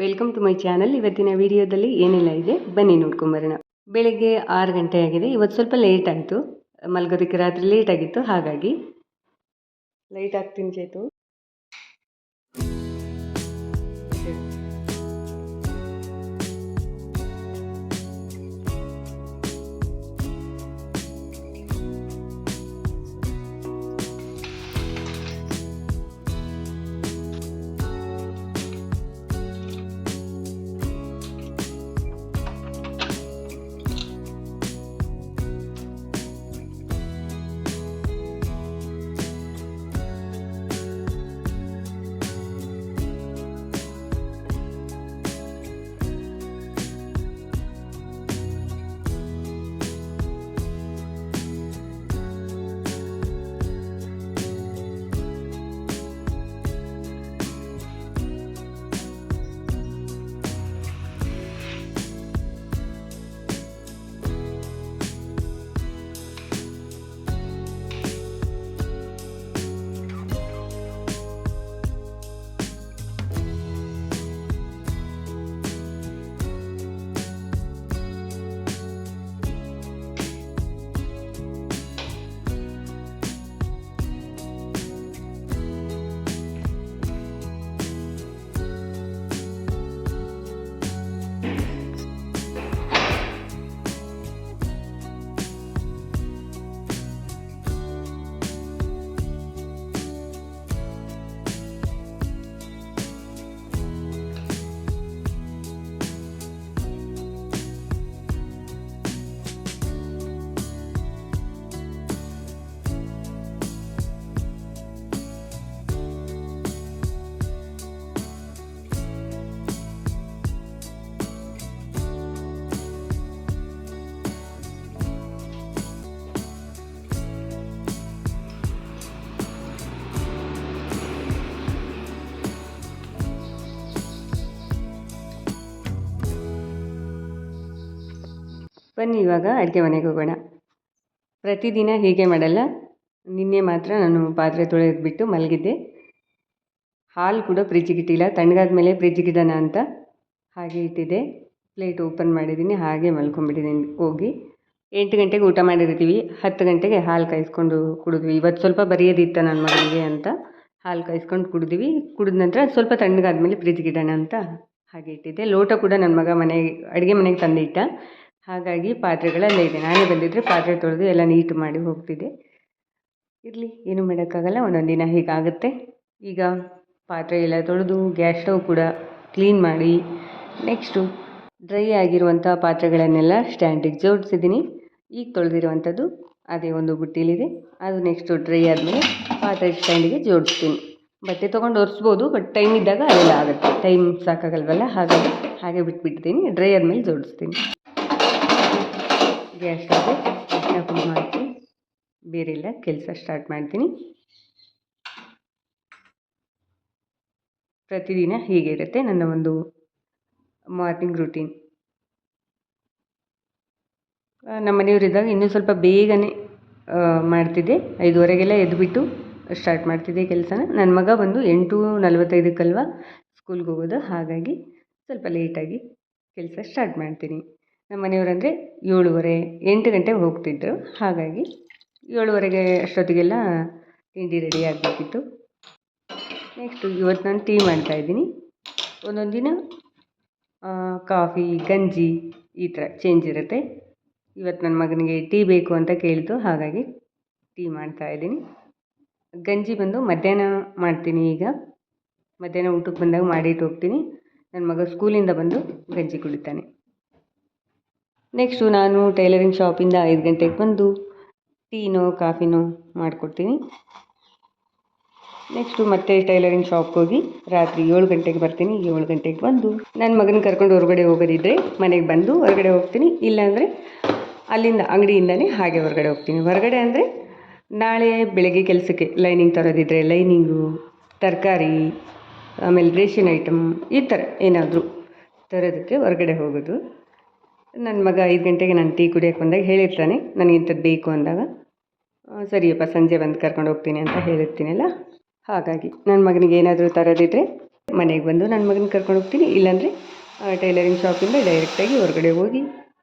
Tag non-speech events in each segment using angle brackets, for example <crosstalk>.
Welcome to my channel ಇವತ್ತಿನ ವಿಡಿಯೋದಲ್ಲಿ ಏನೆಲ್ಲ ಇದೆ? ಬನ್ನಿ ನೋಡ್ಕೊಂಬರೋಣ. ಬೆಳಗ್ಗೆ ಆರು ಗಂಟೆ ಆಗಿದೆ. ಇವತ್ತು ಸ್ವಲ್ಪ ಲೇಟ್ ಆಯಿತು. ಮಲ್ಗೋದಕ್ಕೆ ರಾತ್ರಿ ಲೇಟ್ ಆಗಿತ್ತು. ಹಾಗಾಗಿ ಲೈಟ್ ಆಗ್ತೀನಿ ಚೇತು. ಬನ್ನಿ ಇವಾಗ ಅಡುಗೆ ಮನೆಗೆ ಹೋಗೋಣ. ಪ್ರತಿದಿನ ಹೀಗೆ ಮಾಡಲ್ಲ. ನಿನ್ನೆ ಮಾತ್ರ ನಾನು ಪಾತ್ರೆ ತೊಳೆದು ಬಿಟ್ಟು ಮಲಗಿದ್ದೆ. ಹಾಲು ಕೂಡ ಫ್ರಿಜ್ಜಿಗೆ ಇಟ್ಟಿಲ್ಲ. ತಣ್ಣಗಾದ ಮೇಲೆ ಫ್ರಿಜ್ಜಿಗೆ ಇಡೋಣ ಅಂತ ಹಾಗೆ ಇಟ್ಟಿದ್ದೆ. ಪ್ಲೇಟ್ ಓಪನ್ ಮಾಡಿದ್ದೀನಿ, ಹಾಗೆ ಮಲ್ಕೊಂಡ್ಬಿಟ್ಟಿದ್ದೀನಿ ಹೋಗಿ. ಎಂಟು ಗಂಟೆಗೆ ಊಟ ಮಾಡಿರ್ತೀವಿ. ಹತ್ತು ಗಂಟೆಗೆ ಹಾಲು ಕಾಯಿಸ್ಕೊಂಡು ಕುಡಿದ್ವಿ. ಇವತ್ತು ಸ್ವಲ್ಪ ಬರೆಯೋದಿತ್ತು ನನ್ನ ಮಗನಿಗೆ ಅಂತ. ಹಾಲು ಕಾಯಿಸ್ಕೊಂಡು ಕುಡಿದ್ವಿ. ಕುಡಿದ ನಂತರ ಸ್ವಲ್ಪ ತಣ್ಣಗಾದ್ಮೇಲೆ ಫ್ರಿಜ್ಗೆ ಇಡೋಣ ಅಂತ ಹಾಗೆ ಇಟ್ಟಿದ್ದೆ. ಲೋಟ ಕೂಡ ನನ್ನ ಮಗ ಮನೆಗೆ, ಅಡುಗೆ ಮನೆಗೆ ತಂದಿಟ್ಟ. ಹಾಗಾಗಿ ಪಾತ್ರೆಗಳೆಲ್ಲ ಇದೆ. ನಾನೇ ಬಂದಿದ್ದರೆ ಪಾತ್ರೆ ತೊಳೆದು ಎಲ್ಲ ನೀಟ್ ಮಾಡಿ ಹೋಗ್ತಿದ್ದೆ. ಇರಲಿ, ಏನು ಮಾಡೋಕ್ಕಾಗಲ್ಲ, ಒಂದೊಂದು ದಿನ ಹೀಗಾಗುತ್ತೆ. ಈಗ ಪಾತ್ರೆ ಎಲ್ಲ ತೊಳೆದು, ಗ್ಯಾಸ್ ಸ್ಟವ್ ಕೂಡ ಕ್ಲೀನ್ ಮಾಡಿ, ನೆಕ್ಸ್ಟು ಡ್ರೈ ಆಗಿರುವಂಥ ಪಾತ್ರೆಗಳನ್ನೆಲ್ಲ ಸ್ಟ್ಯಾಂಡಿಗೆ ಜೋಡಿಸಿದ್ದೀನಿ. ಈಗ ತೊಳೆದಿರುವಂಥದ್ದು ಅದೇ ಒಂದು ಬುಟ್ಟಿಲಿದೆ. ಅದು ನೆಕ್ಸ್ಟು ಡ್ರೈ ಆದಮೇಲೆ ಪಾತ್ರೆ ಸ್ಟ್ಯಾಂಡಿಗೆ ಜೋಡಿಸ್ತೀನಿ. ಬಟ್ಟೆ ತೊಗೊಂಡು ಒರೆಸ್ಬೋದು, ಬಟ್ ಟೈಮ್ ಇದ್ದಾಗ ಅದೆಲ್ಲ ಆಗುತ್ತೆ. ಟೈಮ್ ಸಾಕಾಗಲ್ವಲ್ಲ, ಹಾಗಾಗಿ ಹಾಗೆ ಬಿಟ್ಬಿಡ್ತೀನಿ. ಡ್ರೈ ಆದಮೇಲೆ ಜೋಡಿಸ್ತೀನಿ. ಗ್ಯಾಸ್ ಸ್ಟವ್ಗೆ ಅರಿಶಿನ ಕುಂಕುಮ ಹಚ್ಚಿ ಬೇರೆಲ್ಲ, ಕೆಲಸ ಸ್ಟಾರ್ಟ್ ಮಾಡ್ತೀನಿ. ಪ್ರತಿದಿನ ಹೀಗೆ ಇರುತ್ತೆ ನನ್ನ ಒಂದು ಮಾರ್ನಿಂಗ್ ರೂಟೀನ್ ನಮ್ಮ ಮನೆಯವರಿದ್ದಾಗ ಇನ್ನೂ ಸ್ವಲ್ಪ ಬೇಗನೆ ಮಾಡ್ತಿದ್ದೆ. ಐದುವರೆಗೆಲ್ಲ ಎದ್ದುಬಿಟ್ಟು ಸ್ಟಾರ್ಟ್ ಮಾಡ್ತಿದ್ದೆ ಕೆಲಸನ. ನನ್ನ ಮಗ ಬಂದು ಎಂಟು ನಲ್ವತ್ತೈದಕ್ಕಲ್ವ ಸ್ಕೂಲ್ಗೆ ಹೋಗೋದು. ಹಾಗಾಗಿ ಸ್ವಲ್ಪ ಲೇಟಾಗಿ ಕೆಲಸ ಸ್ಟಾರ್ಟ್ ಮಾಡ್ತೀನಿ. ನಮ್ಮ ಮನೆಯವರಂದರೆ ಏಳುವರೆ, ಎಂಟು ಗಂಟೆಗೆ ಹೋಗ್ತಿದ್ದರು ಹಾಗಾಗಿ ಏಳುವರೆಗೆ ಅಷ್ಟೊತ್ತಿಗೆಲ್ಲ ತಿಂಡಿ ರೆಡಿ ಆಗಬೇಕಿತ್ತು. ನೆಕ್ಸ್ಟು ಇವತ್ತು ನಾನು ಟೀ ಮಾಡ್ತಾಯಿದ್ದೀನಿ ಒಂದೊಂದು ದಿನ ಕಾಫಿ ಗಂಜಿ ಈ ಥರ ಚೇಂಜ್ ಇರುತ್ತೆ. ಇವತ್ತು ನನ್ನ ಮಗನಿಗೆ ಟೀ ಬೇಕು ಅಂತ ಕೇಳಿತು ಹಾಗಾಗಿ ಟೀ ಮಾಡ್ತಾಯಿದ್ದೀನಿ ಗಂಜಿ ಬಂದು ಮಧ್ಯಾಹ್ನ ಮಾಡ್ತೀನಿ ಈಗ. ಮಧ್ಯಾಹ್ನ ಊಟಕ್ಕೆ ಬಂದಾಗ ಮಾಡಿಟ್ಟು ಹೋಗ್ತೀನಿ. ನನ್ನ ಮಗ ಸ್ಕೂಲಿಂದ ಬಂದು ಗಂಜಿ ಕುಡಿತಾನೆ. ನೆಕ್ಸ್ಟು ನಾನು ಟೈಲರಿಂಗ್ ಶಾಪಿಂದ ಐದು ಗಂಟೆಗೆ ಬಂದು ಟೀನೋ, ಕಾಫಿನೋ ಮಾಡಿಕೊಡ್ತೀನಿ. ನೆಕ್ಸ್ಟು ಮತ್ತೆ ಟೈಲರಿಂಗ್ ಶಾಪ್ಗೆ ಹೋಗಿ ರಾತ್ರಿ ಏಳು ಗಂಟೆಗೆ ಬರ್ತೀನಿ. ಏಳು ಗಂಟೆಗೆ ಬಂದು ನನ್ನ ಮಗನ ಕರ್ಕೊಂಡು ಹೊರಗಡೆ ಹೋಗೋದಿದ್ದರೆ ಮನೆಗೆ ಬಂದು ಹೊರಗಡೆ ಹೋಗ್ತೀನಿ. ಇಲ್ಲಾಂದರೆ ಅಲ್ಲಿಂದ ಅಂಗಡಿಯಿಂದನೇ ಹಾಗೆ ಹೊರಗಡೆ ಹೋಗ್ತೀನಿ. ಹೊರಗಡೆ ಅಂದರೆ ನಾಳೆ ಬೆಳಗ್ಗೆ ಕೆಲಸಕ್ಕೆ ಲೈನಿಂಗ್ ತರೋದಿದ್ದರೆ ಲೈನಿಂಗು ತರಕಾರಿ, ಆಮೇಲೆ ರೇಷನ್ ಐಟಮ್ ಈ ಥರ ಏನಾದರೂ ತರೋದಕ್ಕೆ ಹೊರಗಡೆ ಹೋಗೋದು. ನನ್ನ ಮಗ ಐದು ಗಂಟೆಗೆ ನಾನು ಟೀ ಕುಡಿಯೋಕೆ ಬಂದಾಗ ಹೇಳಿರ್ತಾನೆ, ನನಗೆ ಇಂಥದ್ದು ಬೇಕು ಅಂದಾಗ ಸರಿಯಪ್ಪ, ಸಂಜೆ ಬಂದು ಕರ್ಕೊಂಡು ಹೋಗ್ತೀನಿ ಅಂತ ಹೇಳಿರ್ತೀನಲ್ಲ, ಹಾಗಾಗಿ ನನ್ನ ಮಗನಿಗೆ ಏನಾದರೂ ತರೋದಿದ್ದರೆ ಮನೆಗೆ ಬಂದು ನನ್ನ ಮಗನ ಕರ್ಕೊಂಡು ಹೋಗ್ತೀನಿ, ಇಲ್ಲಾಂದರೆ ಟೈಲರಿಂಗ್ ಶಾಪಿಂದ ಡೈರೆಕ್ಟಾಗಿ ಹೊರಗಡೆ ಹೋಗಿ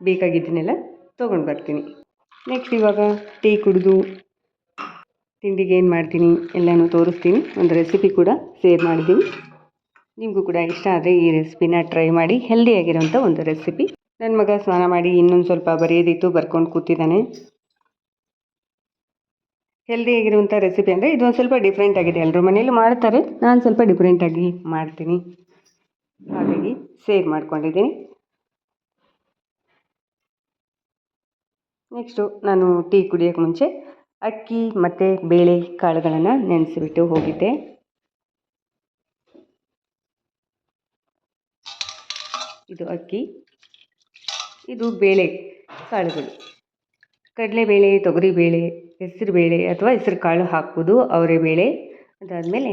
ಬೇಕಾಗಿದ್ದನ್ನೆಲ್ಲ ತೊಗೊಂಡು ಬರ್ತೀನಿ. ನೆಕ್ಸ್ಟ್ ಇವಾಗ ಟೀ ಕುಡಿದು, ತಿಂಡಿಗೆ ಏನು ಮಾಡ್ತೀನಿ ಎಲ್ಲನೂ ತೋರಿಸ್ತೀನಿ, ಒಂದು ರೆಸಿಪಿ ಕೂಡ ಶೇರ್ ಮಾಡಿದ್ದೀನಿ. ನಿಮಗೂ ಕೂಡ ಇಷ್ಟ ಆದರೆ ಈ ರೆಸಿಪಿನ ಟ್ರೈ ಮಾಡಿ ಹೆಲ್ದಿಯಾಗಿರೋಂಥ ಒಂದು ರೆಸಿಪಿ ನನ್ನ ಮಗ ಸ್ನಾನ ಮಾಡಿ ಇನ್ನೊಂದು ಸ್ವಲ್ಪ ಬರೆಯೋದಿತ್ತು, ಬರ್ಕೊಂಡು ಕೂತಿದ್ದಾನೆ. ಹೆಲ್ದಿಯಾಗಿರುವಂಥ ರೆಸಿಪಿ ಅಂದರೆ ಇದೊಂದು ಸ್ವಲ್ಪ ಡಿಫ್ರೆಂಟ್ ಆಗಿದೆ. ಎಲ್ಲರೂ ಮನೇಲಿ ಮಾಡ್ತಾರೆ, ನಾನು ಸ್ವಲ್ಪ ಡಿಫ್ರೆಂಟಾಗಿ ಮಾಡ್ತೀನಿ. ಹಾಗಾಗಿ ಸೇವ್ ಮಾಡ್ಕೊಂಡಿದ್ದೀನಿ. ನೆಕ್ಸ್ಟು ನಾನು ಟೀ ಕುಡಿಯೋಕ್ಕೆ ಮುಂಚೆ ಅಕ್ಕಿ ಮತ್ತು ಬೇಳೆ ಕಾಳುಗಳನ್ನು ನೆನೆಸಿಬಿಟ್ಟು ಹೋಗಿದ್ದೆ. ಇದು ಅಕ್ಕಿ. ಇದು ಬೇಳೆ, ಕಾಳುಗಳು. ಕಡಲೆಬೇಳೆ ತೊಗರಿಬೇಳೆ ಹೆಸರುಬೇಳೆ ಅಥವಾ ಹೆಸರು ಕಾಳು ಹಾಕ್ಬೋದು ಅವರೆಬೇಳೆ ಅದಾದಮೇಲೆ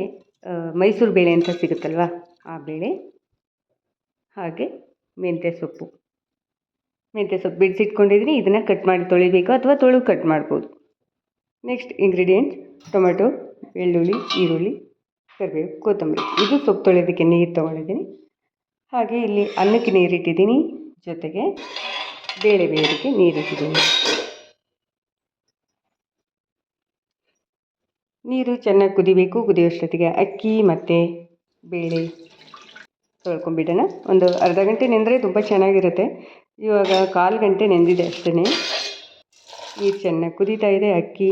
ಮೈಸೂರು ಬೇಳೆ ಅಂತ ಸಿಗುತ್ತಲ್ವ, ಆ ಬೇಳೆ. ಹಾಗೆ ಮೆಂತ್ಯ ಸೊಪ್ಪು. ಮೆಂತ್ಯ ಸೊಪ್ಪು ಬಿಡಿಸಿಟ್ಕೊಂಡಿದ್ದೀನಿ, ಇದನ್ನು ಕಟ್ ಮಾಡಿ ತೊಳಿಬೇಕು ಅಥವಾ ತೊಳು ಕಟ್ ಮಾಡ್ಬೋದು. ನೆಕ್ಸ್ಟ್ ಇಂಗ್ರೀಡಿಯೆಂಟ್ಸ್ ಟೊಮೆಟೊ ಬೆಳ್ಳುಳ್ಳಿ ಈರುಳ್ಳಿ, ಕರಿಬೇವು, ಕೊತ್ತಂಬರಿ. ಇದು ಸೊಪ್ಪು ತೊಳೆಯೋದಕ್ಕೆ ನೀರು ತೊಗೊಂಡಿದ್ದೀನಿ. ಹಾಗೆ ಇಲ್ಲಿ ಅನ್ನಕ್ಕೆ ನೀರಿಟ್ಟಿದ್ದೀನಿ ಜೊತೆಗೆ ಬೇಳೆ ಬೇಯೋದಕ್ಕೆ ನೀರಿಟ್ಟಿದ್ದೀನಿ ನೀರು ಚೆನ್ನಾಗಿ ಕುದಿಬೇಕು, ಕುದಿಯೋಷ್ಟೊತ್ತಿಗೆ ಅಕ್ಕಿ ಮತ್ತು ಬೇಳೆ ತೊಳ್ಕೊಂಬಿಡೋಣ. ಒಂದು ಅರ್ಧ ಗಂಟೆ ನೆಂದರೆ ತುಂಬ ಚೆನ್ನಾಗಿರುತ್ತೆ. ಇವಾಗ ಕಾಲು ಗಂಟೆ ನೆಂದಿದೆ ಅಷ್ಟೇ ನೀರು ಚೆನ್ನಾಗಿ ಕುದೀತಾ ಇದೆ. ಅಕ್ಕಿ,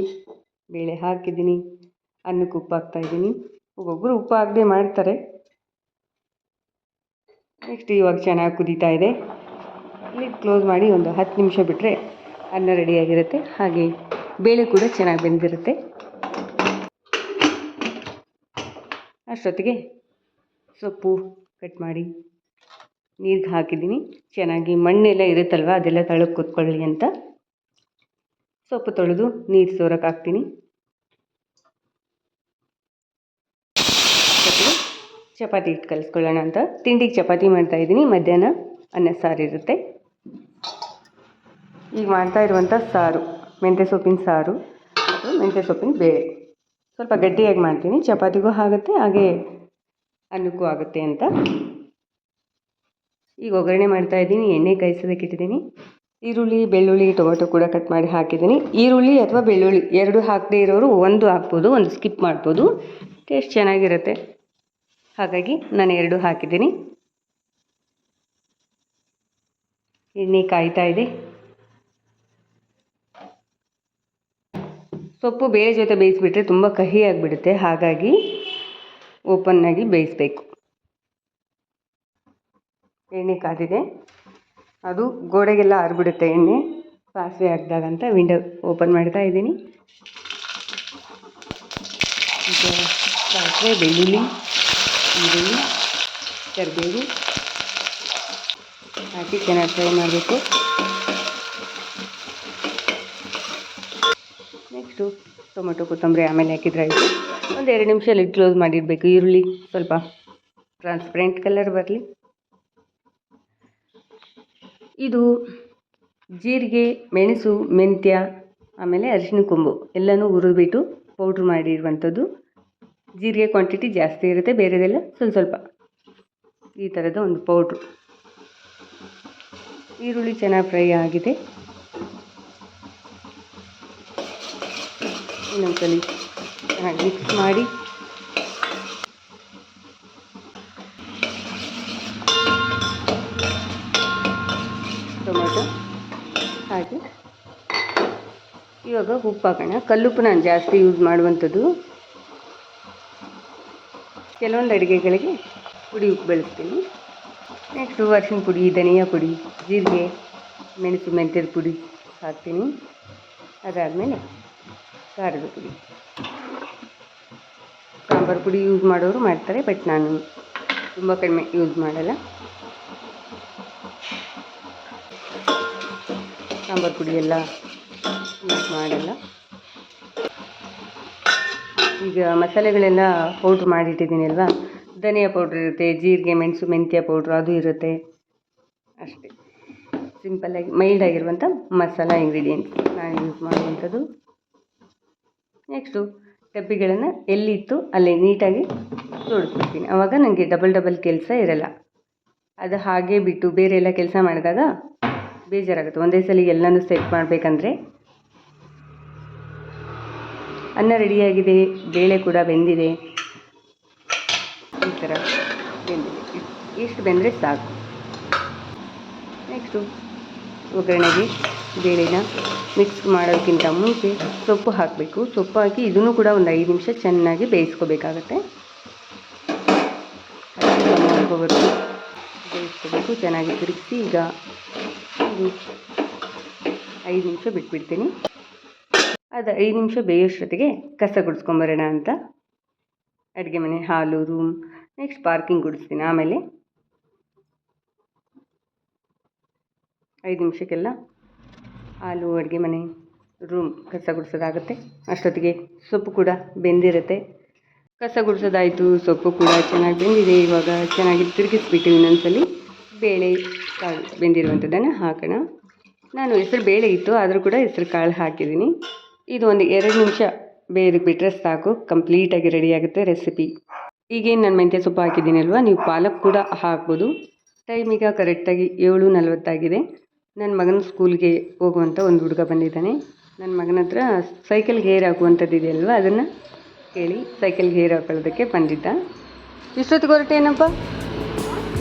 ಬೇಳೆ ಹಾಕಿದ್ದೀನಿ. ಅನ್ನಕ್ಕೆ ಉಪ್ಪು ಹಾಕ್ತಾಯಿದ್ದೀನಿ ಒಬ್ಬೊಬ್ಬರು ಉಪ್ಪು ಹಾಕದೆ ಮಾಡ್ತಾರೆ. ನೆಕ್ಸ್ಟ್ ಇವಾಗ ಚೆನ್ನಾಗಿ ಕುದೀತಾ ಇದೆ. ಲಿಡ್ ಕ್ಲೋಸ್ ಮಾಡಿ ಒಂದು ಹತ್ತು ನಿಮಿಷ ಬಿಟ್ಟರೆ ಅನ್ನ ರೆಡಿಯಾಗಿರುತ್ತೆ ಹಾಗೆ ಬೇಳೆ ಕೂಡ ಚೆನ್ನಾಗಿ ಬೆಂದಿರುತ್ತೆ. ಅಷ್ಟೊತ್ತಿಗೆ ಸೊಪ್ಪು ಕಟ್ ಮಾಡಿ ನೀರಿಗೆ ಹಾಕಿದ್ದೀನಿ. ಚೆನ್ನಾಗಿ ಮಣ್ಣೆಲ್ಲ ಇರುತ್ತಲ್ವ, ಅದೆಲ್ಲ ತಳಕ್ಕೆ ಕೂತ್ಕೊಳ್ಳಿ ಅಂತ. ಸೊಪ್ಪು ತೊಳೆದು ನೀರು ಸೋರಕ್ಕೆ ಹಾಕ್ತೀನಿ. ಚಪಾತಿ ಹಿಟ್ಟು ಕಲಿಸ್ಕೊಳ್ಳೋಣ ಅಂತ. ತಿಂಡಿಗೆ ಚಪಾತಿ ಮಾಡ್ತಾಯಿದ್ದೀನಿ ಮಧ್ಯಾಹ್ನ ಅನ್ನ ಸಾರು ಇರುತ್ತೆ. ಈಗ ಮಾಡ್ತಾ ಇರುವಂಥ ಸಾರು, ಮೆಂತ್ಯ ಸೊಪ್ಪಿನ ಸಾರು ಮತ್ತು ಮೆಂತ್ಯ ಸೊಪ್ಪಿನ ಬೇಳೆ. ಸ್ವಲ್ಪ ಗಟ್ಟಿಯಾಗಿ ಮಾಡ್ತೀನಿ, ಚಪಾತಿಗೂ ಆಗುತ್ತೆ, ಹಾಗೆ ಅನ್ನಕ್ಕೂ ಆಗುತ್ತೆ ಅಂತ. ಈಗ ಒಗ್ಗರಣೆ ಮಾಡ್ತಾ ಇದ್ದೀನಿ, ಎಣ್ಣೆ ಕಾಯಿಸೋದಕ್ಕೆ ಇಟ್ಟಿದ್ದೀನಿ. ಈರುಳ್ಳಿ, ಬೆಳ್ಳುಳ್ಳಿ, ಟೊಮೆಟೊ ಕೂಡ ಕಟ್ ಮಾಡಿ ಹಾಕಿದ್ದೀನಿ. ಈರುಳ್ಳಿ ಅಥವಾ ಬೆಳ್ಳುಳ್ಳಿ, ಎರಡು ಹಾಕದೇ ಇರೋರು ಒಂದು ಹಾಕ್ಬೋದು, ಒಂದು ಸ್ಕಿಪ್ ಮಾಡ್ಬೋದು. ಟೇಸ್ಟ್ ಚೆನ್ನಾಗಿರುತ್ತೆ. ಹಾಗಾಗಿ ನಾನು ಎರಡು ಹಾಕಿದ್ದೀನಿ. ಎಣ್ಣೆ ಕಾಯ್ತಾ ಇದೆ. ಸೊಪ್ಪು ಬೇಳೆ ಜೊತೆ ಬೇಯಿಸಿಬಿಟ್ರೆ ತುಂಬ ಕಹಿ ಆಗಿಬಿಡುತ್ತೆ. ಹಾಗಾಗಿ ಓಪನ್ನಾಗಿ ಬೇಯಿಸಬೇಕು. ಎಣ್ಣೆ ಕಾದಿದೆ. ಅದು ಗೋಡೆಗೆಲ್ಲ ಹರಿಬಿಡುತ್ತೆ ಎಣ್ಣೆ. ಸಾಸಿವೆ ಹಾಕಿದಾಗ ಅಂತ ವಿಂಡೋ ಓಪನ್ ಮಾಡ್ತಾ ಇದ್ದೀನಿ. ಈಗ ಸಾಸಿವೆ, ಬೆಳ್ಳುಳ್ಳಿ, ಈರುಳ್ಳಿ, ಕರಿಬೇವು ಹಾಕಿ ಚೆನ್ನಾಗಿ ಫ್ರೈ ಮಾಡಬೇಕು. ನೆಕ್ಸ್ಟು ಟೊಮೆಟೊ ಕೊತ್ತಂಬರಿ ಆಮೇಲೆ ಹಾಕಿದ್ರೆ ಆಯಿತು. ಒಂದು ಎರಡು ನಿಮಿಷ ಲಿಡ್ ಕ್ಲೋಸ್ ಮಾಡಿರಬೇಕು. ಈರುಳ್ಳಿ ಸ್ವಲ್ಪ ಟ್ರಾನ್ಸ್ಪರೆಂಟ್ ಕಲರ್ ಬರಲಿ. ಇದು ಜೀರಿಗೆ, ಮೆಣಸು, ಮೆಂತ್ಯ, ಆಮೇಲೆ ಅರಿಶಿನ ಕೊಂಬು ಎಲ್ಲನೂ ಹುರಿದ್ಬಿಟ್ಟು ಪೌಡ್ರ್ ಮಾಡಿರುವಂಥದ್ದು. ಜೀರಿಗೆ ಕ್ವಾಂಟಿಟಿ ಜಾಸ್ತಿ ಇರುತ್ತೆ, ಬೇರೆದೆಲ್ಲ ಸ್ವಲ್ಪ ಸ್ವಲ್ಪ. ಈ ಥರದ ಒಂದು ಪೌಡ್ರು ಈರುಳ್ಳಿ ಚೆನ್ನಾಗಿ ಫ್ರೈ ಆಗಿದೆ. ಇನ್ನೊಂದು ಸಲ ಚೆನ್ನಾಗಿ ಮಿಕ್ಸ್ ಮಾಡಿ. ಟೊಮೆಟೊ ಹಾಕಿ ಇವಾಗ ಉಪ್ಪು ಹಾಕೋಣ. ಕಲ್ಲುಪ್ಪು ನಾನು ಜಾಸ್ತಿ ಯೂಸ್ ಮಾಡುವಂಥದ್ದು. ಕೆಲವೊಂದು ಅಡುಗೆಗಳಿಗೆ ಪುಡಿ ಉಪ್ಪು ಬೆಳೆಸ್ತೀನಿ. ನೆಕ್ಸ್ಟು ಅರ್ಶಿನ ಪುಡಿ, ಧನಿಯಾ ಪುಡಿ, ಜೀರಿಗೆ, ಮೆಣಸು ಮೆಂತ್ಯದ ಪುಡಿ ಹಾಕ್ತೀನಿ. ಅದಾದಮೇಲೆ ಖಾರದ ಪುಡಿ. ಸಾಂಬಾರು ಪುಡಿ ಯೂಸ್ ಮಾಡೋರು ಮಾಡ್ತಾರೆ ಬಟ್ ನಾನು ತುಂಬ ಕಡಿಮೆ ಯೂಸ್ ಮಾಡಲ್ಲ. ಸಾಂಬಾರು ಪುಡಿ ಎಲ್ಲ ಯೂಸ್ ಮಾಡಲ್ಲ. ಈಗ ಮಸಾಲೆಗಳೆಲ್ಲ ಪೌಡ್ರ್ ಮಾಡಿಟ್ಟಿದ್ದೀನಿ ಅಲ್ವಾ? ಧನಿಯಾ ಪೌಡ್ರ್ ಇರುತ್ತೆ, ಜೀರಿಗೆ, ಮೆಣಸು, ಮೆಂತ್ಯ ಪೌಡ್ರ್ ಅದು ಇರುತ್ತೆ. ಅಷ್ಟೇ. ಸಿಂಪಲ್ಲಾಗಿ ಮೈಲ್ಡ್ ಆಗಿರುವಂಥ ಮಸಾಲ ಇಂಗ್ರೀಡಿಯೆಂಟ್ಸ್ ನಾನು ಯೂಸ್ ಮಾಡುವಂಥದ್ದು ನೆಕ್ಸ್ಟು ಡಬ್ಬಿಗಳನ್ನು ಎಲ್ಲಿತ್ತು ಅಲ್ಲೇ ನೀಟಾಗಿ ಜೋಡಿಸ್ಬಿಡ್ತೀನಿ ಆವಾಗ ನನಗೆ ಡಬಲ್ ಡಬಲ್ ಕೆಲಸ ಇರಲ್ಲ. ಅದು ಹಾಗೆ ಬಿಟ್ಟು ಬೇರೆ ಎಲ್ಲ ಕೆಲಸ ಮಾಡಿದಾಗ ಬೇಜಾರಾಗುತ್ತೆ. ಒಂದೇ ಸಲ ಎಲ್ಲನೂ ಸೆಟ್ ಮಾಡಬೇಕಂದ್ರೆ ಅನ್ನ ರೆಡಿಯಾಗಿದೆ ಬೇಳೆ ಕೂಡ ಬೆಂದಿದೆ. ಈ ಥರ ಬೆಂದಿದೆ. ಇಷ್ಟ್- ಬೆಂದರೆ ಸಾಕು. ನೆಕ್ಸ್ಟು ಒಗ್ಗರಣೆಗೆ ಬೇಳೆನ ಮಿಕ್ಸ್ ಮಾಡೋದಕ್ಕಿಂತ ಮುಂಚೆ ಸೊಪ್ಪು ಹಾಕಬೇಕು. ಸೊಪ್ಪು ಹಾಕಿ ಇದನ್ನು ಕೂಡ ಒಂದು ಐದು ನಿಮಿಷ ಚೆನ್ನಾಗಿ ಬೇಯಿಸ್ಕೋಬೇಕಾಗತ್ತೆ. ಬೇಯಿಸ್ಕೋಬೇಕು. ಚೆನ್ನಾಗಿ ತಿರುಗಿಸಿ ಈಗ ಐದು ನಿಮಿಷ ಬಿಟ್ಬಿಡ್ತೀನಿ. ಅದು ಐದು ನಿಮಿಷ ಬೇಯೋಷ್ಟೊತ್ತಿಗೆ ಕಸ ಗುಡಿಸ್ಕೊಂಬರೋಣ ಅಂತ. ಅಡುಗೆ ಮನೆ, ಹಾಲು ರೂಮ್ ನೆಕ್ಸ್ಟ್ ಪಾರ್ಕಿಂಗ್ ಗುಡಿಸ್ತೀನಿ ಆಮೇಲೆ. ಐದು ನಿಮಿಷಕ್ಕೆಲ್ಲ ಹಾಲು ಅಡುಗೆ ಮನೆ ರೂಮ್ ಕಸ ಗುಡಿಸೋದಾಗುತ್ತೆ. ಅಷ್ಟೊತ್ತಿಗೆ ಸೊಪ್ಪು ಕೂಡ ಬೆಂದಿರುತ್ತೆ. ಕಸ ಗುಡಿಸೋದಾಯಿತು, ಸೊಪ್ಪು ಕೂಡ ಚೆನ್ನಾಗಿ ಬೆಂದಿದೆ. ಇವಾಗ ಚೆನ್ನಾಗಿ ತಿರುಗಿಸ್ಬಿಟ್ಟು ಇನ್ನೊಂದ್ಸಲಿ. ಬೇಳೆ ಕಾಳು ಬೆಂದಿರುವಂಥದ್ದನ್ನು ಹಾಕೋಣ. ನಾನು ಹೆಸರು ಬೇಳೆ ಇತ್ತು, ಆದರೂ ಕೂಡ ಹೆಸರು ಕಾಳು ಹಾಕಿದ್ದೀನಿ. ಇದು ಒಂದು ಎರಡು ನಿಮಿಷ ಬೇಯದಕ್ಕೆ ಬಿಟ್ಟರೆ ಸಾಕು. ಕಂಪ್ಲೀಟಾಗಿ ರೆಡಿ ಆಗುತ್ತೆ ರೆಸಿಪಿ. ಈಗೇನು ನಾನು ಮೆಂತ್ಯ ಸೊಪ್ಪು ಹಾಕಿದ್ದೀನಲ್ವ? ನೀವು ಪಾಲಕ್ ಕೂಡ ಹಾಕ್ಬೋದು. ಟೈಮ್ ಕರೆಕ್ಟಾಗಿ ಏಳು ನಲ್ವತ್ತಾಗಿದೆ. ನನ್ನ ಮಗನ ಸ್ಕೂಲ್ಗೆ ಹೋಗುವಂಥ ಒಂದು ಹುಡುಗ ಬಂದಿದ್ದಾನೆ. ನನ್ನ ಮಗನ ಹತ್ರ ಸೈಕಲ್ಗೆ ಹೇರ್ ಹಾಕುವಂಥದ್ದು ಇದೆಯಲ್ವ ಅದನ್ನು ಕೇಳಿ ಸೈಕಲ್ಗೆ ಹೇರ್ ಹಾಕೊಳ್ಳೋದಕ್ಕೆ ಬಂದಿದ್ದ. ಇಷ್ಟೊತ್ತು ಹೊರಟ ಏನಪ್ಪ?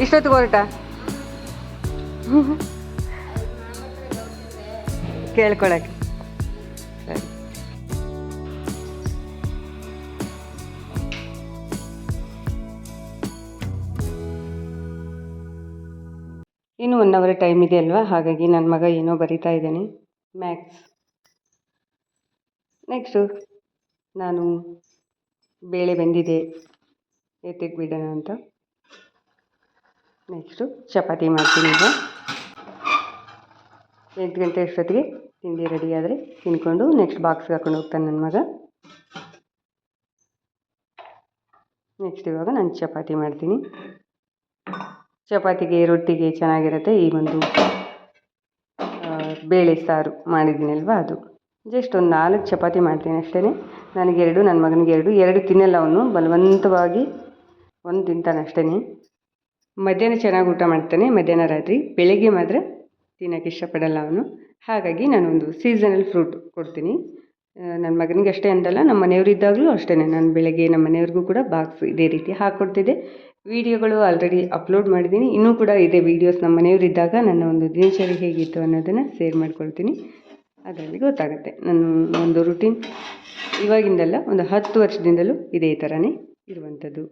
ಇಷ್ಟೊತ್ತು ಹೊರಟ <laughs> ಕೇಳ್ಕೊಳಕ್ಕೆ. ಇನ್ನು ಒನ್ ಅವರ್ ಟೈಮ್ ಇದೆ ಅಲ್ವಾ? ಹಾಗಾಗಿ ನನ್ನ ಮಗ ಏನೋ ಬರಿತಾ ಇದ್ದಾನೆ. ಮ್ಯಾಕ್ಸ್ ನೆಕ್ಸ್ಟು ನಾನು ಬೇಳೆ ಬೆಂದಿದೆ. ಎತ್ತಿಗೆ ಬಿಡೋಣ ಅಂತ. ನೆಕ್ಸ್ಟು ಚಪಾತಿ ಮಾಡ್ತೀನಿ ಈಗ. ಎಂಟು ಗಂಟೆ ಅಷ್ಟೊತ್ತಿಗೆ ತಿಂಡಿ ರೆಡಿ ಆದರೆ ತಿನ್ಕೊಂಡು ನೆಕ್ಸ್ಟ್ ಬಾಕ್ಸ್ಗೆ ಹಾಕೊಂಡು ಹೋಗ್ತಾನೆ ನನ್ನ ಮಗ. ನೆಕ್ಸ್ಟ್ ಇವಾಗ ನಾನು ಚಪಾತಿ ಮಾಡ್ತೀನಿ. ಚಪಾತಿಗೆ, ರೊಟ್ಟಿಗೆ ಚೆನ್ನಾಗಿರುತ್ತೆ. ಈ ಒಂದು ಬೇಳೆ ಸಾರು ಮಾಡಿದ್ದೀನಲ್ವ ಅದು. ಜಸ್ಟ್ ಒಂದು ನಾಲ್ಕು ಚಪಾತಿ ಮಾಡ್ತೀನಿ ಅಷ್ಟೇ ನನಗೆರಡು ನನ್ನ ಮಗನಿಗೆ ಎರಡು. ಎರಡು ತಿನ್ನಲ್ಲ ಅವನು. ಬಲವಂತವಾಗಿ ಒಂದು ತಿಂತಾನೆ ಅಷ್ಟೇ ಮಧ್ಯಾಹ್ನ ಚೆನ್ನಾಗಿ ಊಟ ಮಾಡ್ತಾನೆ. ಮಧ್ಯಾಹ್ನ ರಾತ್ರಿ. ಬೆಳಗ್ಗೆ ಮಾತ್ರ ತಿನ್ನೋಕ್ಕೆ ಇಷ್ಟಪಡಲ್ಲ ಅವನು. ಹಾಗಾಗಿ ನಾನೊಂದು ಸೀಸನಲ್ ಫ್ರೂಟ್ ಕೊಡ್ತೀನಿ. ನನ್ನ ಮಗನಿಗೆ ಅಷ್ಟೇ ಅಂತಲ್ಲ ನಮ್ಮ ಮನೆಯವ್ರು ಇದ್ದಾಗಲೂ ಅಷ್ಟೇ ನಾನು ಬೆಳಗ್ಗೆ ನಮ್ಮ ಮನೆಯವ್ರಿಗೂ ಕೂಡ ಬಾಕ್ಸ್ ಇದೇ ರೀತಿ ಹಾಕ್ಕೊಡ್ತಿದ್ದೆ ವೀಡಿಯೋಗಳು ಆಲ್ರೆಡಿ ಅಪ್ಲೋಡ್ ಮಾಡಿದ್ದೀನಿ. ಇನ್ನೂ ಕೂಡ ಇದೆ ವೀಡಿಯೋಸ್ ನಮ್ಮ ಮನೆಯವರಿದ್ದಾಗ ನನ್ನ ಒಂದು ದಿನಚರಿ ಹೇಗಿತ್ತು ಅನ್ನೋದನ್ನು ಶೇರ್ ಮಾಡ್ಕೊಳ್ತೀನಿ. ಅದರಲ್ಲಿ ಗೊತ್ತಾಗುತ್ತೆ. ನನ್ನ ಒಂದು ರುಟೀನ್ ಇವಾಗಿಂದಲ್ಲ ಒಂದು ಹತ್ತು ವರ್ಷದಿಂದಲೂ ಇದೇ ಥರನೇ ಇರುವಂಥದ್ದು.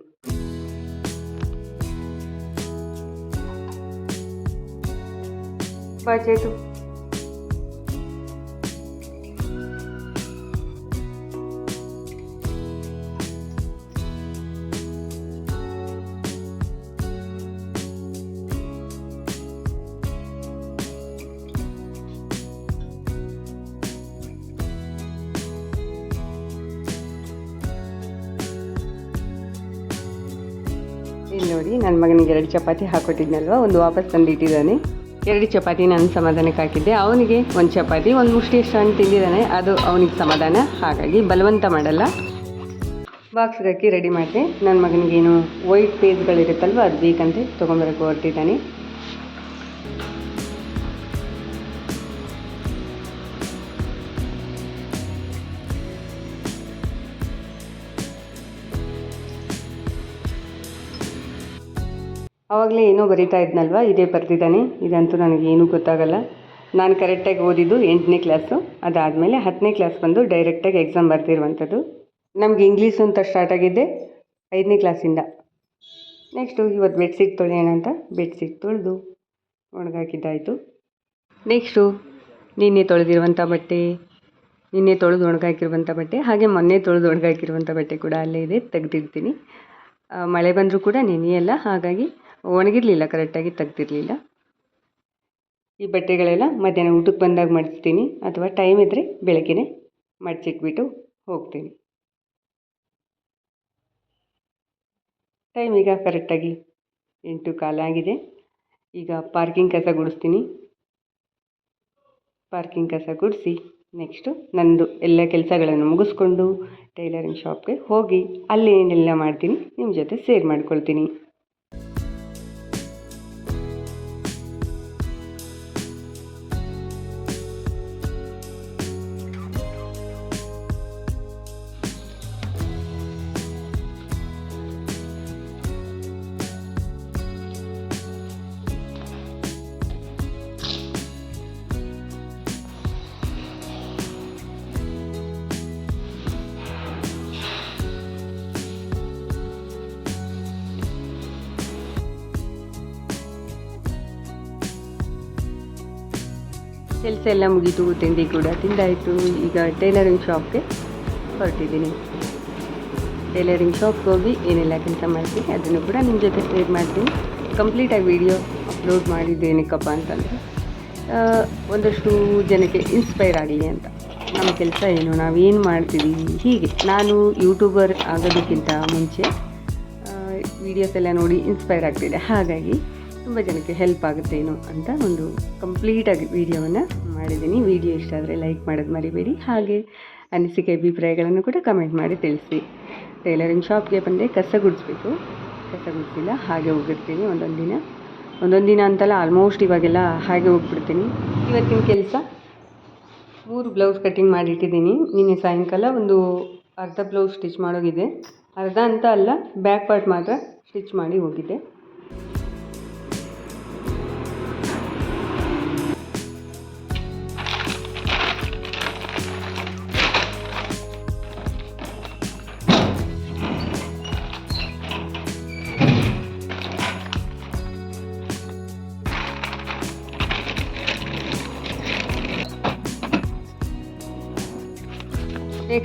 ಬಾಯ್ ನನ್ನ ಮಗನಿಗೆ ಎರಡು ಚಪಾತಿ ಹಾಕೊಟ್ಟಿದ್ನಲ್ವ? ಒಂದು ವಾಪಸ್ ತಂದು ಇಟ್ಟಿದ್ದಾನೆ. ಎರಡು ಚಪಾತಿ ನನ್ನ ಸಮಾಧಾನಕ್ಕೆ ಹಾಕಿದ್ದೆ. ಅವನಿಗೆ ಒಂದು ಚಪಾತಿ, ಒಂದು ಮುಷ್ಟಿ ಎಷ್ಟು ಹಣ್ಣು ತಿಂದಿದ್ದಾನೆ. ಅದು ಅವನಿಗೆ ಸಮಾಧಾನ. ಹಾಗಾಗಿ ಬಲವಂತ ಮಾಡಲ್ಲ. ಬಾಕ್ಸ್ಗೆ ಹಾಕಿ ರೆಡಿ ಮಾಡಿದೆ. ನನ್ನ ಮಗನಿಗೇನು ವೈಟ್ ಪೇಸ್ಗಳಿರುತ್ತಲ್ವ ಅದು ಬೇಕಂತೆ ತೊಗೊಂಬರಕ್ಕೆ ಹೊರಟಿದ್ದಾನೆ. ಆವಾಗಲೇ ಏನೋ ಬರಿತಾ ಇದ್ನಲ್ವ, ಇದೇ ಬರ್ತಿದ್ದಾನೆ ಇದಂತೂ ನನಗೇನೂ ಗೊತ್ತಾಗಲ್ಲ. ನಾನು ಕರೆಕ್ಟಾಗಿ ಓದಿದ್ದು ಎಂಟನೇ ಕ್ಲಾಸು. ಅದಾದಮೇಲೆ ಹತ್ತನೇ ಕ್ಲಾಸ್ ಬಂದು ಡೈರೆಕ್ಟಾಗಿ ಎಕ್ಸಾಮ್ ಬರ್ತಿರುವಂಥದ್ದು ನಮ್ಗೆ ಇಂಗ್ಲೀಷ್ ಅಂತ ಸ್ಟಾರ್ಟ್ ಆಗಿದ್ದೆ ಐದನೇ ಕ್ಲಾಸಿಂದ. ನೆಕ್ಸ್ಟು ಇವತ್ತು ಬೆಡ್ಶೀಟ್ ತೊಳೆಯೋಣ ಅಂತ ಬೆಡ್ಶೀಟ್ ತೊಳೆದು ಒಣಗಾಕಿದ್ದಾಯಿತು. ನೆಕ್ಸ್ಟು ನಿನ್ನೆ ತೊಳೆದಿರುವಂಥ ಬಟ್ಟೆ, ನಿನ್ನೆ ತೊಳೆದು ಒಣಗಾಕಿರುವಂಥ ಬಟ್ಟೆ, ಹಾಗೆ ಮೊನ್ನೆ ತೊಳೆದು ಒಣಗಾಕಿರುವಂಥ ಬಟ್ಟೆ ಕೂಡ ಅಲ್ಲೇ ಇದೆ ತೆಗೆದಿರ್ತೀನಿ ಮಳೆ ಬಂದರೂ ಕೂಡ ನೆನೆಯಲ್ಲ, ಹಾಗಾಗಿ ಒಣಗಿರಲಿಲ್ಲ ಕರೆಕ್ಟಾಗಿ ತೆಗ್ದಿರಲಿಲ್ಲ. ಈ ಬಟ್ಟೆಗಳೆಲ್ಲ ಮಧ್ಯಾಹ್ನ ಊಟಕ್ಕೆ ಬಂದಾಗ ಮಡಿಸ್ತೀನಿ ಅಥವಾ ಟೈಮ್ ಇದ್ದರೆ ಬೆಳಗ್ಗೆ ಮಡಚಿಟ್ಬಿಟ್ಟು ಹೋಗ್ತೀನಿ. ಟೈಮ್ ಈಗ ಕರೆಕ್ಟಾಗಿ ಎಂಟು ಕಾಲ ಆಗಿದೆ. ಈಗ ಪಾರ್ಕಿಂಗ್ ಕಸ ಗುಡಿಸ್ತೀನಿ. ಪಾರ್ಕಿಂಗ್ ಕಸ ಗುಡಿಸಿ ನೆಕ್ಸ್ಟು ನಂದು ಎಲ್ಲ ಕೆಲಸಗಳನ್ನು ಮುಗಿಸ್ಕೊಂಡು ಟೈಲರಿಂಗ್ ಶಾಪ್ಗೆ ಹೋಗಿ ಅಲ್ಲಿ ಏನೆಲ್ಲ ಮಾಡ್ತೀನಿ ನಿಮ್ಮ ಜೊತೆ ಶೇರ್ ಮಾಡ್ಕೊಳ್ತೀನಿ. ಕೆಲಸ ಎಲ್ಲ ಮುಗೀತು, ತಿಂಡಿ ಕೂಡ ತಿಂದಾಯಿತು. ಈಗ ಟೈಲರಿಂಗ್ ಶಾಪ್ಗೆ ಹೊರಟಿದ್ದೀನಿ. ಟೈಲರಿಂಗ್ ಶಾಪ್ಗೆ ಹೋಗಿ ಏನೆಲ್ಲ ಕೆಲಸ ಮಾಡ್ತೀನಿ, ಅದನ್ನು ಕೂಡ ನಿಮ್ಮ ಜೊತೆ ಶೇರ್ ಮಾಡ್ತೀನಿ. ಕಂಪ್ಲೀಟಾಗಿ ವಿಡಿಯೋ ಅಪ್ಲೋಡ್ ಮಾಡಿದ್ದೇನಕ್ಕಪ್ಪ ಅಂತಂದರೆ ಒಂದಷ್ಟು ಜನಕ್ಕೆ ಇನ್ಸ್ಪೈರ್ ಆಗಲಿ ಅಂತ. ನಮ್ಮ ಕೆಲಸ ಏನು ನಾವೇನು ಮಾಡ್ತೀವಿ, ಹೀಗೆ. ನಾನು ಯೂಟ್ಯೂಬರ್ ಆಗೋದಕ್ಕಿಂತ ಮುಂಚೆ ವೀಡಿಯೋಸ್ ಎಲ್ಲ ನೋಡಿ ಇನ್ಸ್ಪೈರ್ ಆಗ್ತಿದೆ ಹಾಗಾಗಿ ತುಂಬ ಜನಕ್ಕೆ ಹೆಲ್ಪ್ ಆಗುತ್ತೇನೋ ಅಂತ ಒಂದು ಕಂಪ್ಲೀಟಾಗಿ ವೀಡಿಯೋವನ್ನು ಮಾಡಿದ್ದೀನಿ. ವಿಡಿಯೋ ಇಷ್ಟ ಆದರೆ ಲೈಕ್ ಮಾಡೋದು ಮರಿಬೇಡಿ. ಹಾಗೆ ಅನಿಸಿಕೆ ಅಭಿಪ್ರಾಯಗಳನ್ನು ಕೂಡ ಕಮೆಂಟ್ ಮಾಡಿ ತಿಳಿಸಿ. ಟೈಲರಿಂಗ್ ಶಾಪ್ಗೆ ಬಂದೆ ಕಸ ಗುಡಿಸ್ಬೇಕು. ಕಸ ಗುಡಿಸಿಲ್ಲ, ಹಾಗೆ ಹೋಗಿರ್ತೀನಿ ಒಂದೊಂದು ದಿನ ಒಂದೊಂದು ದಿನ ಅಂತಲ್ಲ ಆಲ್ಮೋಸ್ಟ್ ಇವಾಗೆಲ್ಲ ಹಾಗೆ ಹೋಗ್ಬಿಡ್ತೀನಿ. ಇವತ್ತಿನ ಕೆಲಸ ಮೂರು ಬ್ಲೌಸ್ ಕಟ್ಟಿಂಗ್ ಮಾಡಿಟ್ಟಿದ್ದೀನಿ. ನಿನ್ನೆ ಸಾಯಂಕಾಲ ಒಂದು ಅರ್ಧ ಬ್ಲೌಸ್ ಸ್ಟಿಚ್ ಮಾಡೋಗಿದೆ. ಅರ್ಧ ಅಂತ ಅಲ್ಲ ಬ್ಯಾಕ್ ಪಾರ್ಟ್ ಮಾತ್ರ ಸ್ಟಿಚ್ ಮಾಡಿ ಹೋಗಿದ್ದೆ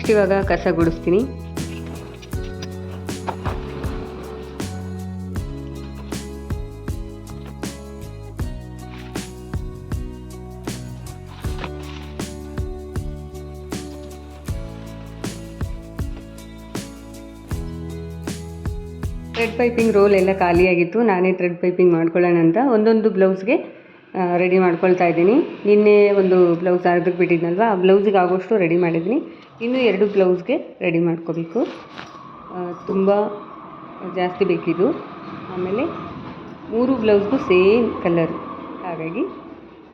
ನೆಕ್ಸ್ಟ್ ಇವಾಗ ಕಸ ಗುಡಿಸ್ತೀನಿ. ಥ್ರೆಡ್ ಪೈಪಿಂಗ್ ರೋಲ್ ಎಲ್ಲ ಖಾಲಿಯಾಗಿತ್ತು ನಾನೇ ಥ್ರೆಡ್ ಪೈಪಿಂಗ್ ಮಾಡ್ಕೊಳ್ಳೋಣ ಅಂತ ಒಂದೊಂದು ಬ್ಲೌಸ್ಗೆ ರೆಡಿ ಮಾಡ್ಕೊಳ್ತಾ ಇದ್ದೀನಿ. ನಿನ್ನೆ ಒಂದು ಬ್ಲೌಸ್ ಅರ್ಧಕ್ಕೆ ಬಿಟ್ಟಿದ್ನಲ್ವ? ಆ ಬ್ಲೌಸಿಗೆ ಆಗೋಷ್ಟು ರೆಡಿ ಮಾಡಿದ್ದೀನಿ. ಇನ್ನೂ ಎರಡು ಬ್ಲೌಸ್ಗೆ ರೆಡಿ ಮಾಡ್ಕೋಬೇಕು. ತುಂಬ ಜಾಸ್ತಿ ಬೇಕಿದು. ಆಮೇಲೆ ಮೂರು ಬ್ಲೌಸ್ಗೂ ಸೇಮ್ ಕಲರ್. ಹಾಗಾಗಿ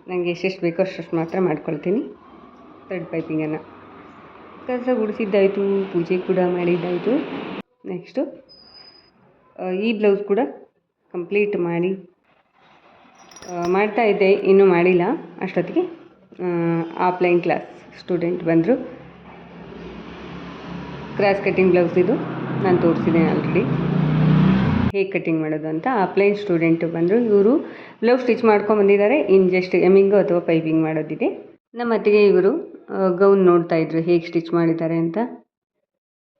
ನನಗೆ ಎಷ್ಟೆಷ್ಟು ಬೇಕೋ ಅಷ್ಟಷ್ಟು ಮಾತ್ರ ಮಾಡ್ಕೊಳ್ತೀನಿ. ಥ್ರೆಡ್ ಪೈಪಿಂಗನ್ನು ಕಸ ಗುಡಿಸಿದ್ದಾಯಿತು, ಪೂಜೆ ಕೂಡ ಮಾಡಿದ್ದಾಯಿತು. ನೆಕ್ಸ್ಟು ಈ ಬ್ಲೌಸ್ ಕೂಡ ಕಂಪ್ಲೀಟ್ ಮಾಡಿ ಮಾಡ್ತಾ ಇದ್ದೆ, ಇನ್ನೂ ಮಾಡಿಲ್ಲ. ಅಷ್ಟೊತ್ತಿಗೆ ಆಫ್ಲೈನ್ ಕ್ಲಾಸ್ ಸ್ಟೂಡೆಂಟ್ ಬಂದರು. ಕ್ರಾಸ್ ಕಟ್ಟಿಂಗ್ ಬ್ಲೌಸ್ ಇದು. ನಾನು ತೋರಿಸಿದ್ದೇನೆ ಆಲ್ರೆಡಿ ಹೇಗೆ ಕಟ್ಟಿಂಗ್ ಮಾಡೋದು ಅಂತ? ಆಫ್ಲೈನ್ ಸ್ಟೂಡೆಂಟು ಬಂದರು. ಇವರು ಬ್ಲೌಸ್ ಸ್ಟಿಚ್ ಮಾಡ್ಕೊಂಡು ಬಂದಿದ್ದಾರೆ. ಇನ್ ಜಸ್ಟ್ ಎಮ್ಮಿಂಗು ಅಥವಾ ಪೈಪಿಂಗ್ ಮಾಡೋದಿದೆ. ನಮ್ಮ ಅತ್ತಿಗೆ ಇವರು ಗೌನ್ ನೋಡ್ತಾ ಇದ್ರು. ಹೇಗೆ ಸ್ಟಿಚ್ ಮಾಡಿದ್ದಾರೆ ಅಂತ.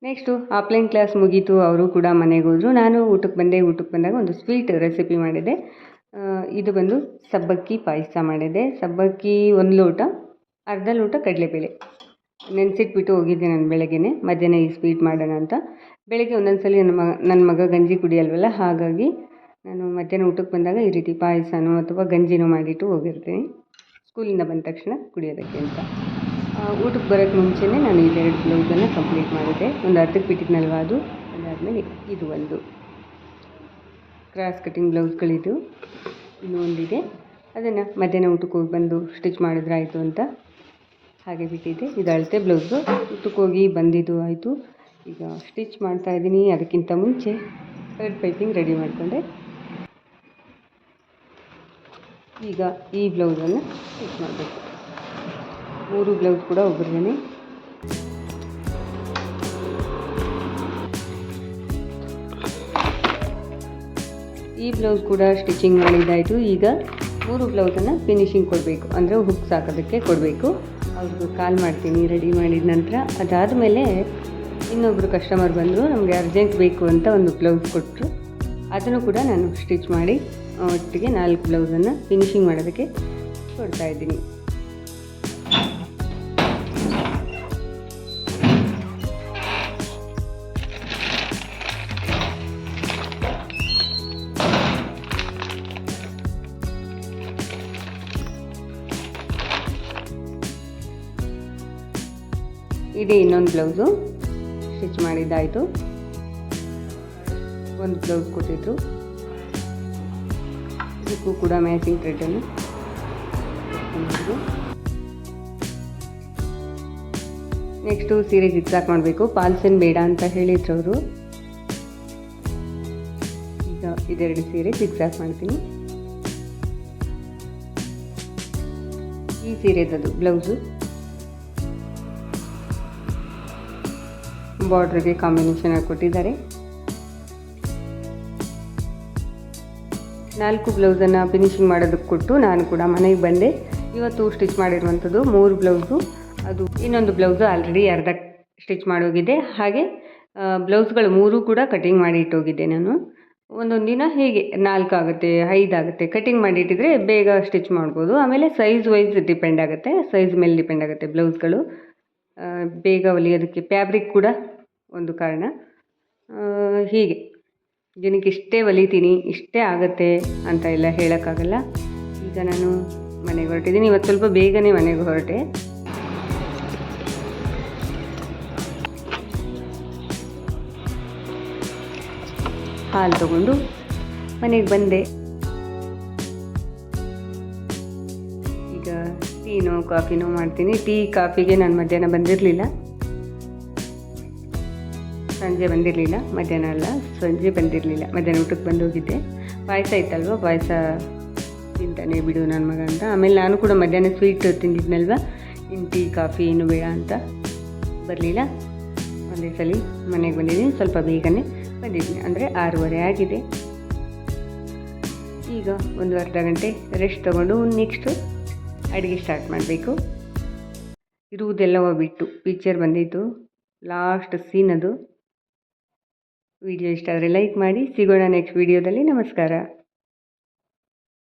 ನೆಕ್ಸ್ಟು ಆಫ್ಲೈನ್ ಕ್ಲಾಸ್ ಮುಗೀತು. ಅವರು ಕೂಡ ಮನೆಗೆ ಹೋದರು. ನಾನು ಊಟಕ್ಕೆ ಬಂದೆ. ಊಟಕ್ಕೆ ಬಂದಾಗ ಒಂದು ಸ್ವೀಟ್ ರೆಸಿಪಿ ಮಾಡಿದೆ. ಇದು ಬಂದು ಸಬ್ಬಕ್ಕಿ ಪಾಯಸ ಮಾಡಿದೆ. ಸಬ್ಬಕ್ಕಿ ಒಂದು ಲೋಟ, ಅರ್ಧ ಲೋಟ ಕಡಲೆಬೇಳೆ. ನೆನೆಸಿಟ್ಬಿಟ್ಟು ಹೋಗಿದ್ದೆ ನಾನು ಬೆಳಗ್ಗೆನೆ. ಮಧ್ಯಾಹ್ನ ಈ ಸ್ವೀಟ್ ಮಾಡೋಣ ಅಂತ. ಬೆಳಗ್ಗೆ ಒಂದೊಂದು ಸಲ ನನ್ನ ಮಗ ನನ್ನ ಮಗ ಗಂಜಿ ಕುಡಿಯಲ್ವಲ್ಲ, ಹಾಗಾಗಿ ನಾನು ಮಧ್ಯಾಹ್ನ ಊಟಕ್ಕೆ ಬಂದಾಗ ಈ ರೀತಿ ಪಾಯಸನೋ ಅಥವಾ ಗಂಜಿನೋ ಮಾಡಿಟ್ಟು ಹೋಗಿರ್ತೀನಿ. ಸ್ಕೂಲಿಂದ ಬಂದ ತಕ್ಷಣ ಕುಡಿಯೋದಕ್ಕೆ ಅಂತ. ಊಟಕ್ಕೆ ಬರೋಕ್ಕೆ ಮುಂಚೆನೇ ನಾನು ಇದೆರಡು ಬ್ಲೌಸನ್ನು ಕಂಪ್ಲೀಟ್ ಮಾಡಿದೆ. ಒಂದು ಅರ್ಧಕ್ಕೆ ಬಿಟ್ಟಿದ್ನಲ್ವ ಅದು? ಅದಾದಮೇಲೆ ಇದು ಒಂದು. ಕ್ರಾಸ್ ಕಟ್ಟಿಂಗ್ ಬ್ಲೌಸ್ಗಳಿದ್ದು ಇನ್ನೂ ಒಂದಿದೆ ಅದನ್ನು ಮಧ್ಯಾಹ್ನ ಊಟಕ್ಕೆ ಹೋಗಿ ಬಂದು ಸ್ಟಿಚ್ ಮಾಡಿದ್ರಾಯಿತು ಅಂತ. ಹಾಗೆ ಬಿಟ್ಟಿದ್ದೆ ಇದು ಅಳತೆ ಬ್ಲೌಸು. ಉತ್ತಕ್ಕೋಗಿ ಬಂದಿದ್ದು ಆಯಿತು. ಈಗ ಸ್ಟಿಚ್ ಮಾಡ್ತಾ ಇದ್ದೀನಿ. ಅದಕ್ಕಿಂತ ಮುಂಚೆ ಥರ್ಡ್ ಪೈಪಿಂಗ್ ರೆಡಿ ಮಾಡಿಕೊಂಡೆ. ಈಗ ಈ ಬ್ಲೌಸನ್ನು ಸ್ಟಿಚ್ ಮಾಡಬೇಕು. ಮೂರು ಬ್ಲೌಸ್ ಕೂಡ ಒಬ್ಬರಿಗೇನೆ ಈ ಬ್ಲೌಸ್ ಕೂಡ ಸ್ಟಿಚಿಂಗ್ ಮಾಡಿದ್ದಾಯಿತು. ಈಗ ಮೂರು ಬ್ಲೌಸನ್ನು ಫಿನಿಶಿಂಗ್ ಕೊಡಬೇಕು. ಅಂದರೆ ಹುಕ್ಸ್ ಹಾಕೋದಕ್ಕೆ ಕೊಡಬೇಕು. ಅವ್ರಿಗೆ ಕಾಲ್ ಮಾಡ್ತೀನಿ ರೆಡಿ ಮಾಡಿದ ನಂತರ ಅದಾದಮೇಲೆ ಇನ್ನೊಬ್ಬರು ಕಸ್ಟಮರ್ ಬಂದರು, ನಮಗೆ ಅರ್ಜೆಂಟ್ ಬೇಕು ಅಂತ ಒಂದು ಬ್ಲೌಸ್ ಕೊಟ್ಟರು ಅದನ್ನು ಕೂಡ ನಾನು ಸ್ಟಿಚ್ ಮಾಡಿ ಒಟ್ಟಿಗೆ ನಾಲ್ಕು ಬ್ಲೌಸನ್ನು ಫಿನಿಶಿಂಗ್ ಮಾಡೋದಕ್ಕೆ ಕೊಡ್ತಾ ಇದೇ ಇನ್ನೊಂದು ಬ್ಲೌಸು. ಸ್ಟಿಚ್ ಮಾಡಿದ್ದಾಯಿತು. ಒಂದು ಬ್ಲೌಸ್ ಕೊಟ್ಟಿದ್ರು. ಇದಕ್ಕೂ ಕೂಡ ಮ್ಯಾಚಿಂಗ್ ಥ್ರೆಡನ್ನು ನೆಕ್ಸ್ಟು ಸೀರೆ ಜಿಗ್ಸಾಕ್ ಮಾಡಬೇಕು ಪಾಲ್ಸನ್ ಬೇಡ ಅಂತ ಹೇಳಿದ್ರು ಅವರು. ಈಗ ಇದೆರಡು ಸೀರೆ ಜಿಗ್ಸಾಕ್ ಮಾಡ್ತೀನಿ ಈ ಸೀರೆದದು ಬ್ಲೌಸು. ಬಾರ್ಡ್ರಿಗೆ ಕಾಂಬಿನೇಷನ್ ಆಗಿ ಕೊಟ್ಟಿದ್ದಾರೆ. ನಾಲ್ಕು ಬ್ಲೌಸನ್ನು ಫಿನಿಶಿಂಗ್ ಮಾಡೋದಕ್ಕೆ ಕೊಟ್ಟು ನಾನು ಕೂಡ ಮನೆಗೆ ಬಂದೆ. ಇವತ್ತು ಸ್ಟಿಚ್ ಮಾಡಿರುವಂಥದ್ದು ಮೂರು ಬ್ಲೌಸು. ಅದು ಇನ್ನೊಂದು ಬ್ಲೌಸು ಆಲ್ರೆಡಿ ಅರ್ಧ ಸ್ಟಿಚ್ ಮಾಡೋಗಿದೆ. ಹಾಗೆ ಬ್ಲೌಸ್ಗಳು ಮೂರು ಕೂಡ ಕಟಿಂಗ್ ಮಾಡಿ ಇಟ್ಟೋಗಿದ್ದೆ ನಾನು. ಒಂದೊಂದು ದಿನ ಹೀಗೆ ನಾಲ್ಕು ಆಗುತ್ತೆ, ಐದು ಆಗುತ್ತೆ. ಕಟಿಂಗ್ ಮಾಡಿಟ್ಟಿದ್ರೆ ಬೇಗ ಸ್ಟಿಚ್ ಮಾಡ್ಬೋದು. ಆಮೇಲೆ ಸೈಜ್ ವೈಸ್ ಡಿಪೆಂಡ್ ಆಗುತ್ತೆ. ಸೈಜ್ ಮೇಲೆ ಡಿಪೆಂಡ್ ಆಗುತ್ತೆ ಬ್ಲೌಸ್ಗಳು. ಬೇಗ ಹೊಲಿಯೋದಕ್ಕೆ ಫ್ಯಾಬ್ರಿಕ್ ಕೂಡ ಒಂದು ಕಾರಣ. ಹೀಗೆ. ದಿನಕ್ಕೆ ಇಷ್ಟೇ ಒಲಿತೀನಿ, ಇಷ್ಟೇ ಆಗುತ್ತೆ ಅಂತ ಎಲ್ಲ ಹೇಳೋಕ್ಕಾಗಲ್ಲ. ಈಗ ನಾನು ಮನೆಗೆ ಹೊರಟಿದ್ದೀನಿ. ಇವತ್ತು ಸ್ವಲ್ಪ ಬೇಗನೆ ಮನೆಗೆ ಹೊರಟೆ. ಹಾಲು ತಗೊಂಡು ಮನೆಗೆ ಬಂದೆ. ಈಗ ಟೀನೋ, ಕಾಫಿನೋ ಮಾಡ್ತೀನಿ. ಟೀ, ಕಾಫಿಗೆ ನಾನು ಮಧ್ಯಾಹ್ನ ಬಂದಿರಲಿಲ್ಲ. ಸಂಜೆ ಬಂದಿರಲಿಲ್ಲ, ಮಧ್ಯಾಹ್ನ ಅಲ್ಲ, ಸಂಜೆ ಬಂದಿರಲಿಲ್ಲ, ಮಧ್ಯಾಹ್ನ ಊಟಕ್ಕೆ ಬಂದು ಹೋಗಿದ್ದೆ. ಪಾಯಸ ಇತ್ತಲ್ವ, ಪಾಯಸ ತಿಂತಾನೆ ಬಿಡು ನನ್ನ ಮಗ ಅಂತ. ಆಮೇಲೆ ನಾನು ಕೂಡ ಮಧ್ಯಾಹ್ನ ಸ್ವೀಟ್ ತಿಂದಿದ್ನಲ್ವ ಇನ್ನು ಟೀ, ಕಾಫಿ ಏನು ಬೇಡ ಅಂತ ಬರಲಿಲ್ಲ. ಒಂದೇ ಸಲ ಮನೆಗೆ ಬಂದಿದ್ದೀನಿ, ಸ್ವಲ್ಪ ಬೇಗನೆ ಬಂದಿದ್ದೀನಿ. ಅಂದರೆ ಆರೂವರೆ ಆಗಿದೆ. ಈಗ ಒಂದು ಅರ್ಧ ಗಂಟೆ ರೆಸ್ಟ್ ತೊಗೊಂಡು ನೆಕ್ಸ್ಟು ಅಡುಗೆ ಸ್ಟಾರ್ಟ್ ಮಾಡಬೇಕು. ಇರುವುದೆಲ್ಲವ ಬಿಟ್ಟು ಪಿಕ್ಚರ್ ಬಂದಿತ್ತು. ಲಾಸ್ಟ್ ಸೀನ್ ಅದು. ವಿಡಿಯೋ ಇಷ್ಟ ಆದರೆ ಲೈಕ್ ಮಾಡಿ. ಸಿಗೋಣ ನೆಕ್ಸ್ಟ್ ವಿಡಿಯೋದಲ್ಲಿ ನಮಸ್ಕಾರ.